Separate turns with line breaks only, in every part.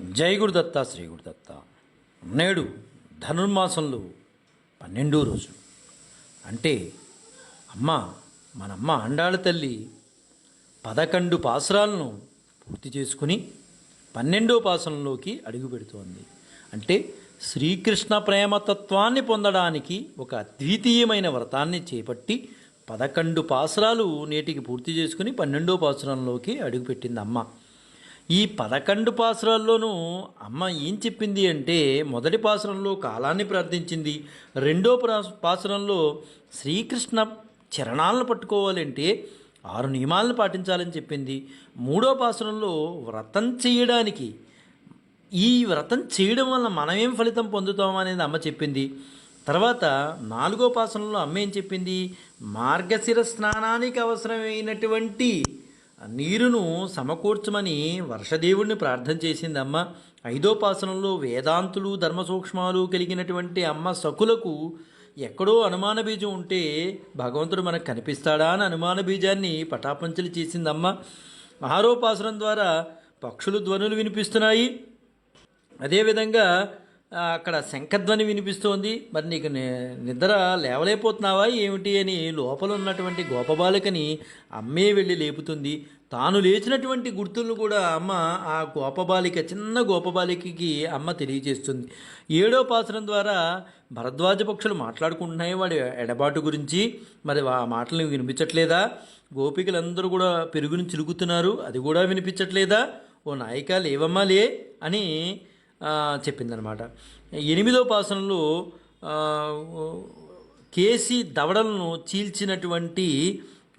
జై గురుదత్త శ్రీ గురుదత్త నేడు ధనుర్మాసంలో పన్నెండో రోజు. అంటే అమ్మ మనమ్మ అండాళ్ళ తల్లి పదకొండు పాసురాలను పూర్తి చేసుకుని పన్నెండో పాసనంలోకి అడుగు పెడుతోంది. అంటే శ్రీకృష్ణ ప్రేమతత్వాన్ని పొందడానికి ఒక అద్వితీయమైన వ్రతాన్ని చేపట్టి పదకొండు పాసురాలు నేటికి పూర్తి చేసుకుని పన్నెండో పాసురంలోకి అడుగుపెట్టింది అమ్మ. ఈ పదకొండు పాసురాల్లోనూ అమ్మ ఏం చెప్పింది అంటే మొదటి పాసురంలో కాలాన్ని ప్రార్థించింది. రెండో పాసురంలో శ్రీకృష్ణ చరణాలను పట్టుకోవాలంటే ఆరు నియమాలను పాటించాలని చెప్పింది. మూడో పాసురంలో వ్రతం చేయడానికి ఈ వ్రతం చేయడం వల్ల మనం ఏం ఫలితం పొందుతాం అనేది అమ్మ చెప్పింది. తర్వాత నాలుగో పాసనంలో అమ్మ ఏం చెప్పింది? మార్గశిర స్నానానికి అవసరమైనటువంటి నీరును సమకూర్చమని వర్షదేవుణ్ణి ప్రార్థన చేసింది అమ్మ ఐదో పాసనంలో వేదాంతులు ధర్మ సూక్ష్మాలు కలిగినటువంటి అమ్మ సకులకు ఎక్కడో అనుమాన బీజం ఉంటే భగవంతుడు మనకు కనిపిస్తాడా అని అనుమాన బీజాన్ని పటాపంచలు చేసిందమ్మ. ఆరో పాసనం ద్వారా పక్షులు ధ్వనులు వినిపిస్తున్నాయి. అదేవిధంగా అక్కడ శంఖధ్వని వినిపిస్తోంది. మరి నీకు నిద్ర లేవలేకపోతున్నావా ఏమిటి అని లోపల ఉన్నటువంటి గోపబాలికని అమ్మే వెళ్ళి లేపుతుంది. తాను లేచినటువంటి గుర్తులను కూడా అమ్మ ఆ గోపబాలిక చిన్న గోపబాలికకి అమ్మ తెలియజేస్తుంది. ఏడో పాసనం ద్వారా భరద్వాజ పక్షులు మాట్లాడుకుంటున్నాయి వాడి ఎడబాటు గురించి. మరి ఆ మాటలు వినిపించట్లేదా? గోపికలందరూ కూడా పెరుగుని చిలుకుతున్నారు. అది కూడా వినిపించట్లేదా? ఓ నాయిక లేవమ్మా లే అని చెప్పిందనమాట. ఎనిమిదో పాసనలో కేసీ కేసి దవడలను చీల్చినటువంటి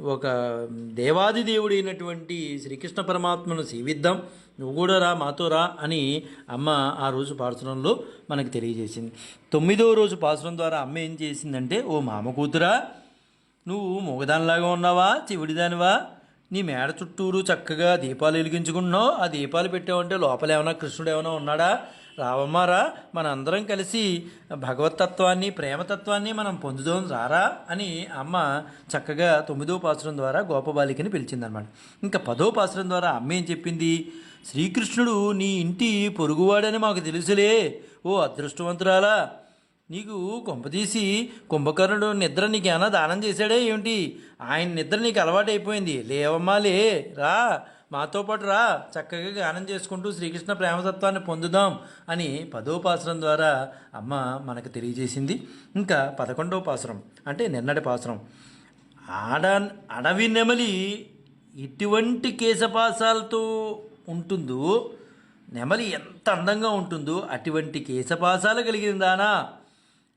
ఒక దేవాది దేవుడైనటువంటి శ్రీకృష్ణ పరమాత్మను సేవిద్దాం. నువ్వు కూడా రా మాతో రా అని అమ్మ ఆ రోజు పాసనంలో మనకు తెలియజేసింది. తొమ్మిదో రోజు పాసనం ద్వారా అమ్మ ఏం చేసిందంటే ఓ మామ కూతురా నువ్వు మూగదానిలాగా ఉన్నావా చెవిడిదానివా నీ మేడ చుట్టూరు చక్కగా దీపాలు వెలిగించుకుంటున్నావు. ఆ దీపాలు పెట్టావంటే లోపల ఏమైనా కృష్ణుడు ఏమైనా ఉన్నాడా? రావమ్మారా మన అందరం కలిసి భగవతత్వాన్ని ప్రేమతత్వాన్ని మనం పొందుదాం రారా అని అమ్మ చక్కగా తొమ్మిదో పాసురం ద్వారా గోపబాలికని పిలిచిందనమాట. ఇంకా పదో పాసురం ద్వారా అమ్మ ఏం చెప్పింది? శ్రీకృష్ణుడు నీ ఇంటి పొరుగువాడని మాకు తెలుసులే ఓ అదృష్టవంతురాలా. నీకు కొంపతీసి కుంభకర్ణుడు నిద్ర నీకేమైనా దానం చేశాడే ఏమిటి? ఆయన నిద్ర నీకు అలవాటైపోయింది. లేవమ్మా లే రా. మాతో పాటు రా. చక్కగా గానం చేసుకుంటూ శ్రీకృష్ణ ప్రేమతత్వాన్ని పొందుదాం అని పదోపాసరం ద్వారా అమ్మ మనకు తెలియజేసింది. ఇంకా పదకొండవ పాసరం అంటే నిన్నటి పాసరం ఆడ అడవి నెమలి ఇటువంటి కేశపాసాలతో ఉంటుందో నెమలి ఎంత అందంగా ఉంటుందో అటువంటి కేశపాసాలు కలిగిందానా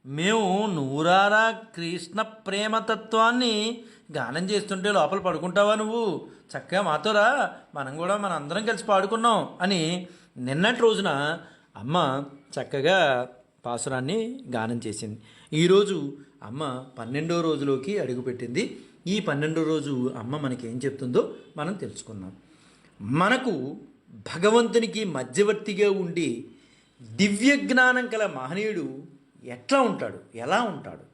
మేము నూరారా కృష్ణ ప్రేమతత్వాన్ని గానం చేస్తుంటే లోపల పడుకుంటావా నువ్వు? చక్కగా మాతోరా మనం కూడా మన అందరం కలిసి పాడుకున్నాం అని నిన్నటి రోజున అమ్మ చక్కగా పాసురాన్ని గానం చేసింది. ఈరోజు అమ్మ పన్నెండో రోజులోకి అడుగుపెట్టింది ఈ పన్నెండో రోజు అమ్మ మనకి ఏం చెప్తుందో మనం తెలుసుకుందాం. మనకు భగవంతునికి మధ్యవర్తిగా ఉండి దివ్య జ్ఞానం కల మహనీయుడు ఎట్లా ఉంటాడు? ఎలా ఉంటాడు?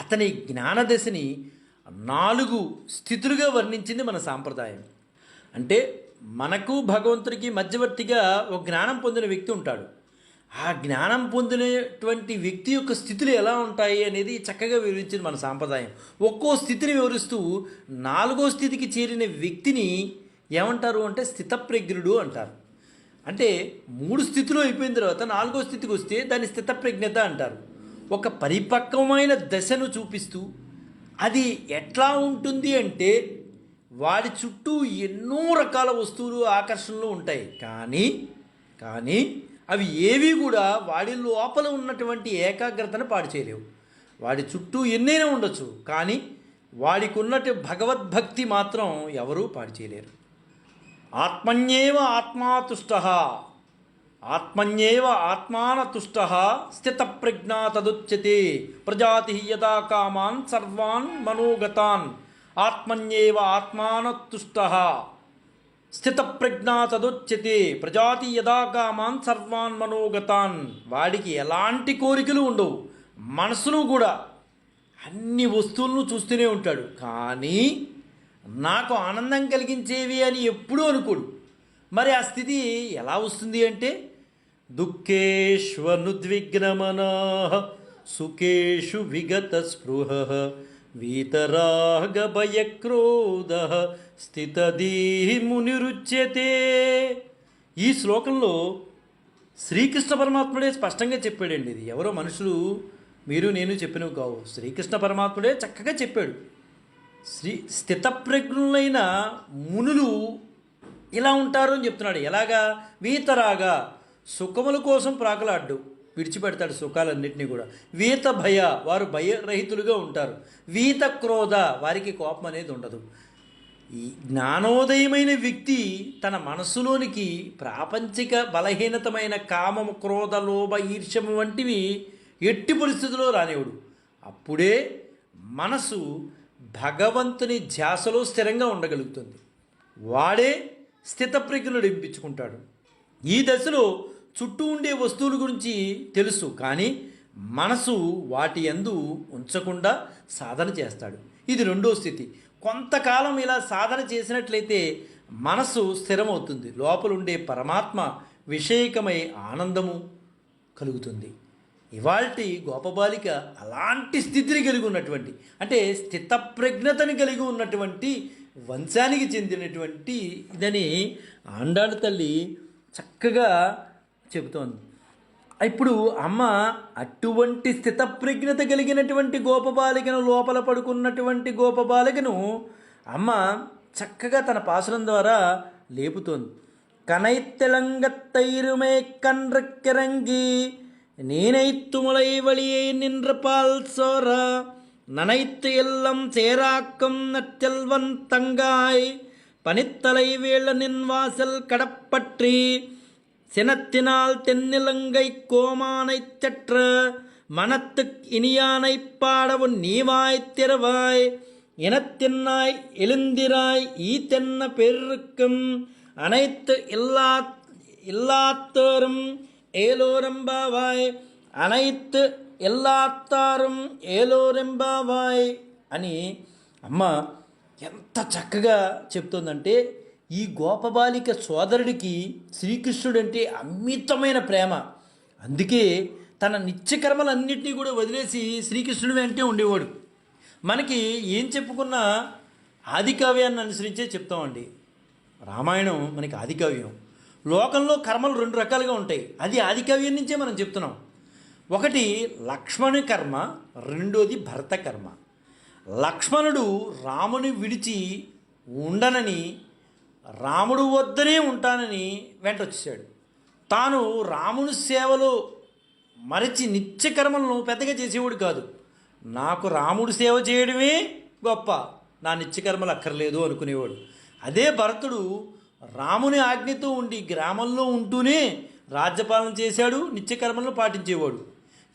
అతని జ్ఞానదశని నాలుగు స్థితులుగా వర్ణించింది మన సాంప్రదాయం. అంటే మనకు భగవంతుడికి మధ్యవర్తిగా ఒక జ్ఞానం పొందిన వ్యక్తి ఉంటాడు. ఆ జ్ఞానం పొందినటువంటి వ్యక్తి యొక్క స్థితులు ఎలా ఉంటాయి అనేది చక్కగా వివరించింది మన సాంప్రదాయం. ఒక్కో స్థితిని వివరిస్తూ నాలుగో స్థితికి చేరిన వ్యక్తిని ఏమంటారు అంటే స్థితప్రజ్ఞుడు అంటారు. అంటే మూడు స్థితిలో అయిపోయిన తర్వాత నాలుగో స్థితికి వస్తే దాన్ని స్థితప్రజ్ఞత అంటారు. ఒక పరిపక్వమైన దశను చూపిస్తూ అది ఎట్లా ఉంటుంది అంటే వాడి చుట్టూ ఎన్నో రకాల వస్తువులు ఆకర్షణలు ఉంటాయి. కానీ కానీ అవి ఏవి కూడా వాడి లోపల ఉన్నటువంటి ఏకాగ్రతను పాడు చేయలేవు. వాడి చుట్టూ ఎన్నైనా ఉండొచ్చు. కానీ వాడికి ఉన్నట్టు భగవద్భక్తి మాత్రం ఎవరూ పాడు చేయలేరు. ఆత్మన్యేవ ఆత్మాతుష్ట. ఆత్మన్యేవ ఆత్మానతుష్ట. స్థితప్రజ్ఞా తదుచ్యతే. ప్రజాతి యదా కామాన్ సర్వాన్ మనోగతాన్. ఆత్మన్యేవ ఆత్మానతుష్ట. స్థితప్రజ్ఞా తదుచ్యతే. ప్రజాతి యదా కామాన్ సర్వాన్ మనోగతాన్. వాడికి ఎలాంటి కోరికలు ఉండవు. మనసును కూడా అన్ని వస్తువులను చూస్తూనే ఉంటాడు. కానీ నాకు ఆనందం కలిగించేవి అని ఎప్పుడూ అనుకోడు. మరి ఆ స్థితి ఎలా వస్తుంది అంటే దుఃఖేష్వనుద్విగ్నమనా సుఖేషు విగత స్పృహ వీతరాగ భయక్రోధ స్థితదీ మునిరుచ్యతే ఈ శ్లోకంలో శ్రీకృష్ణ పరమాత్ముడే స్పష్టంగా చెప్పాడండి. ఇది ఎవరో మనుషులు మీరు నేను చెప్పినవి కావు. శ్రీకృష్ణ పరమాత్ముడే చక్కగా చెప్పాడు. శ్రీ స్థితప్రజ్ఞులైన మునులు ఇలా ఉంటారు అని చెప్తున్నాడు. ఎలాగా? వీతరాగా సుఖముల కోసం ప్రాకలాడ్డు విడిచిపెడతాడు సుఖాలన్నింటినీ కూడా. వీత భయ వారు భయరహితులుగా ఉంటారు. వీత క్రోధ వారికి కోపం అనేది ఉండదు. ఈ జ్ఞానోదయమైన వ్యక్తి తన మనస్సులోనికి ప్రాపంచిక బలహీనతమైన కామము క్రోధ లోభ ఈర్ష్యము వంటివి ఎట్టి పరిస్థితుల్లో రానివుడు అప్పుడే మనసు భగవంతుని ధ్యాసలో స్థిరంగా ఉండగలుగుతుంది. వాడే స్థితప్రజ్ఞుడు ఎంపించుకుంటాడు ఈ దశలో చుట్టూ ఉండే వస్తువుల గురించి తెలుసు కానీ మనసు వాటి యందు ఉంచకుండా సాధన చేస్తాడు. ఇది రెండో స్థితి. కొంతకాలం ఇలా సాధన చేసినట్లయితే మనసు స్థిరమవుతుంది. లోపలుండే పరమాత్మ విషయకమై ఆనందము కలుగుతుంది. ఇవాల్టి గోపబాలిక అలాంటి స్థితిని కలిగి ఉన్నటువంటి అంటే స్థితప్రజ్ఞతని కలిగి ఉన్నటువంటి వంశానికి చెందినటువంటి ఇదని ఆండాడు తల్లి చక్కగా చెబుతోంది. ఇప్పుడు అమ్మ అటువంటి స్థితప్రజ్ఞత కలిగినటువంటి గోపబాలికను లోపల పడుకున్నటువంటి గోపబాలికను అమ్మ చక్కగా తన పాసనం ద్వారా లేపుతోంది. కనైతెలంగ తైరుమే కన్రక్కిరంగి நீனைத்து முளை வழியை நின்ற பால் சோரா நனைத்து எல்லம் சேராக்கும் நச்செல்வன் தங்காய் பனித்தலை வேளனின் வாசல் கடப்பற்றி சினத்தினால் தென்னிலங்கை கோமானைச் சற்ற மனத்து இனியானைப் பாடவும் நீவாய்த் திறவாய் இனத்தின்னாய் எழுந்திராய் ஈத்தென்ன பெருக்கும் அனைத்து இல்லா இல்லாத்தோரும் ஏலோரெம்பாவாய் அனைத்து எல்லாத்தாரும் ఏలోరెంబావాయ్ అని అమ్మ ఎంత చక్కగా చెప్తుందంటే ఈ గోపబాలిక సోదరుడికి శ్రీకృష్ణుడంటే అమితమైన ప్రేమ. అందుకే తన నిత్యకర్మలన్నింటినీ కూడా వదిలేసి శ్రీకృష్ణుడు వెంటే ఉండేవాడు. మనకి ఏం చెప్పుకున్నా ఆదికావ్యాన్ని అనుసరించే చెప్తామండి. రామాయణం మనకి ఆదికావ్యం. లోకంలో కర్మలు రెండు రకాలుగా ఉంటాయి. అది ఆదికవ్యం నుంచే మనం చెప్తున్నాం. ఒకటి లక్ష్మణి కర్మ రెండోది భరత కర్మ. లక్ష్మణుడు రాముని విడిచి ఉండనని రాముడు వద్దనే ఉంటానని వెంట వచ్చేసాడు. తాను రాముని సేవలో మరచి నిత్యకర్మలను పెద్దగా చేసేవాడు కాదు. నాకు రాముడు సేవ చేయడమే గొప్ప. నా నిత్యకర్మలు అక్కర్లేదు అనుకునేవాడు. అదే భరతుడు రాముని ఆజ్ఞతో ఉండి గ్రామంలో ఉంటూనే రాజ్యపాలన చేశాడు నిత్యకర్మలను పాటించేవాడు.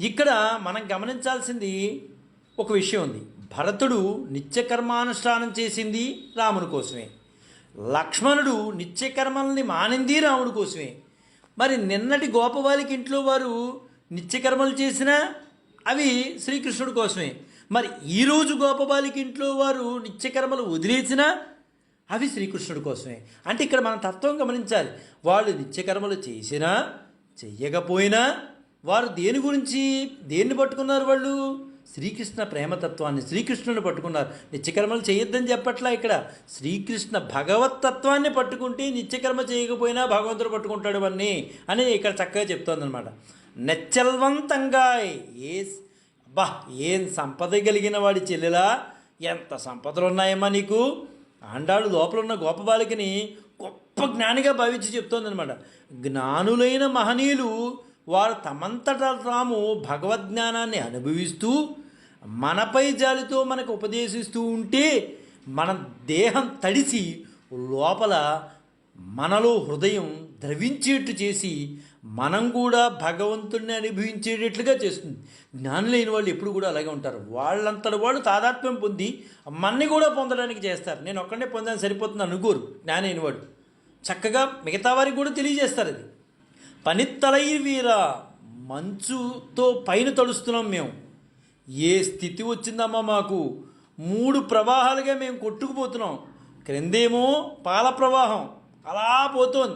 ఇక్కడ మనం గమనించాల్సింది ఒక విషయం ఉంది. భరతుడు నిత్యకర్మానుష్ఠానం చేసింది రాముని కోసమే. లక్ష్మణుడు నిత్యకర్మల్ని మానింది రాముడి కోసమే. మరి నిన్నటి గోపవాలికి ఇంట్లో వారు నిత్యకర్మలు చేసినా అవి శ్రీకృష్ణుడి కోసమే. మరి ఈరోజు గోపబాలికి ఇంట్లో వారు నిత్యకర్మలు వదిలేసినా అవి శ్రీకృష్ణుడి కోసమే. అంటే ఇక్కడ మనం తత్వం గమనించాలి. వాళ్ళు నిత్యకర్మలు చేసినా చెయ్యకపోయినా వారు దేని గురించి? దేన్ని పట్టుకున్నారు వాళ్ళు? శ్రీకృష్ణ ప్రేమతత్వాన్ని శ్రీకృష్ణుని పట్టుకున్నారు. నిత్యకర్మలు చేయొద్దని చెప్పట్లా ఇక్కడ. శ్రీకృష్ణ భగవతత్వాన్ని పట్టుకుంటే నిత్యకర్మ చేయకపోయినా భగవంతుడు పట్టుకుంటాడు అన్నీ అని ఇక్కడ చక్కగా చెప్తోందనమాట నెచ్చల్వంతంగా ఏ అబ్బా ఏం సంపద కలిగిన వాడి చెల్లెలా? ఎంత సంపదలు ఉన్నాయమ్మా నీకు? ఆండాడు లోపలున్న గొప్ప బాలికని గొప్ప జ్ఞానిగా భావించి చెప్తోందనమాట జ్ఞానులైన మహనీయులు వారు తమంతట తాము భగవద్జ్ఞానాన్ని అనుభవిస్తూ మనపై జాలితో మనకు ఉపదేశిస్తూ ఉంటే మన దేహం తడిసి లోపల మనలో హృదయం ద్రవించేట్టు చేసి మనం కూడా భగవంతుడిని అనుభవించేటట్లుగా చేస్తుంది. జ్ఞానం లేని వాళ్ళు ఎప్పుడు కూడా అలాగే ఉంటారు. వాళ్ళంతటి వాళ్ళు తాదాత్మ్యం పొంది మన్ని కూడా పొందడానికి చేస్తారు. నేను ఒక్కడే పొందాను సరిపోతుంది అనుకోరు. జ్ఞానం లేనివాడు చక్కగా మిగతా వారికి కూడా తెలియజేస్తారు అది. పనిత్తలై వీరా మంచుతో పైన తడుస్తున్నాం మేము. ఏ స్థితి వచ్చిందమ్మా మాకు? మూడు ప్రవాహాలుగా మేము కొట్టుకుపోతున్నాం. క్రిందేమో పాల ప్రవాహం. అలా పోతోంది.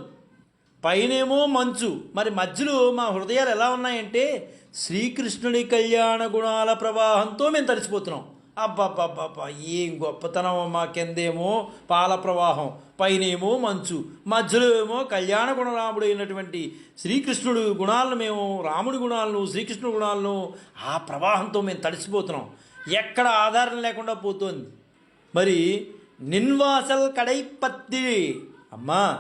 పైనేమో మంచు. మరి మధ్యలో మా హృదయాలు ఎలా ఉన్నాయంటే శ్రీకృష్ణుడి కళ్యాణ గుణాల ప్రవాహంతో మేము తడిసిపోతున్నాం. అబ్బబ్బబ్బబ్బా ఏం గొప్పతనం మా కిందేమో పాల ప్రవాహం. పైనేమో మంచు. మధ్యలో ఏమో కళ్యాణ గుణరాముడు అయినటువంటి శ్రీకృష్ణుడు గుణాలను మేము రాముడి గుణాలను శ్రీకృష్ణుడు గుణాలను ఆ ప్రవాహంతో మేము తడిసిపోతున్నాం. ఎక్కడ ఆధారం లేకుండా పోతోంది. మరి నిన్వాసల్ కడైపత్తి. అమ్మా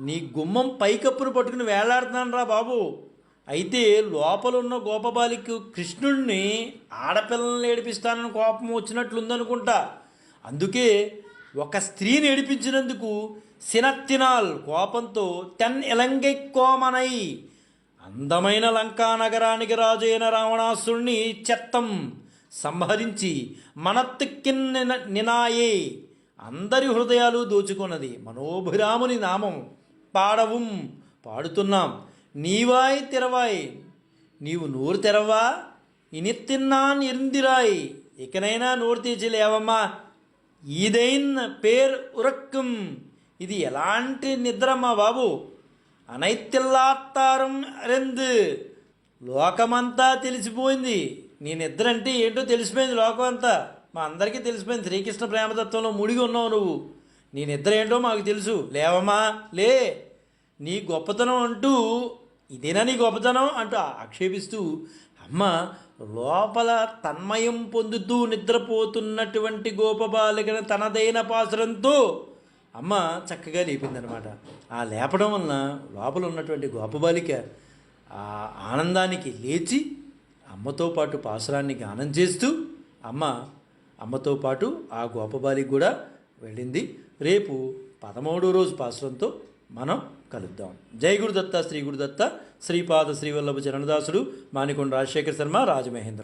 నీ గుమ్మం పైకప్పును పట్టుకుని వేలాడుతున్నాను రా బాబు. అయితే లోపలున్న గోపబాలికి కృష్ణుణ్ణి ఆడపిల్లల్ని ఏడిపిస్తానని కోపం వచ్చినట్లుందనుకుంటా. అందుకే ఒక స్త్రీని ఏడిపించినందుకు సినత్తినాల్ కోపంతో తెన్ ఇలంగై కోమనై అందమైన లంకా నగరానికి రాజు అయిన రావణాసురుణ్ణి చెత్తం సంహరించి మనత్తిక్కిన్ నిన- నినాయే. అందరి హృదయాలు దోచుకున్నది మనోభిరాముని నామం. పాడவும் పాడుతున్నాం. నీవాయ్ తెరవాయ్. నీవు నోరు తెరవా ఇనిత్తిన్నాన్ ఇరిందిరాయ్ ఇకనైనా నోరు తీర్చి లేవమ్మా. ఈదైన్ పేర్ ఉరక్కం. ఇది ఎలాంటి నిద్రమ్మా బాబు? అనైతిల్లాత్తారం అరెందు. లోకమంతా తెలిసిపోయింది. నీ నిద్ర అంటే ఏంటో తెలిసిపోయింది లోకం అంతా మా అందరికీ తెలిసిపోయింది. శ్రీకృష్ణ ప్రేమతత్వంలో ముడిగి ఉన్నావు నువ్వు. నీ నిద్ర ఏంటో మాకు తెలుసు. లేవమ్మా లే. నీ గొప్పతనం అంటూ ఇదేనా నీ గొప్పతనం? అంటూ ఆక్షేపిస్తూ అమ్మ లోపల తన్మయం పొందుతూ నిద్రపోతున్నటువంటి గోపబాలికను తనదైన పాసురంతో అమ్మ చక్కగా లేపిందనమాట ఆ లేపడం వలన లోపల ఉన్నటువంటి గోపబాలిక ఆ ఆనందానికి లేచి అమ్మతో పాటు పాసురాన్ని గానం చేస్తూ అమ్మ అమ్మతో పాటు ఆ గోపబాలికి కూడా వెళ్ళింది. రేపు పదమూడో రోజు పాసురంతో మనం కలుద్దాం. జై గురుదత్త శ్రీ గురుదత్త శ్రీపాద శ్రీవల్లభ చరణదాసుడు మానికొండ రాజశేఖర శర్మ రాజమహేంద్ర.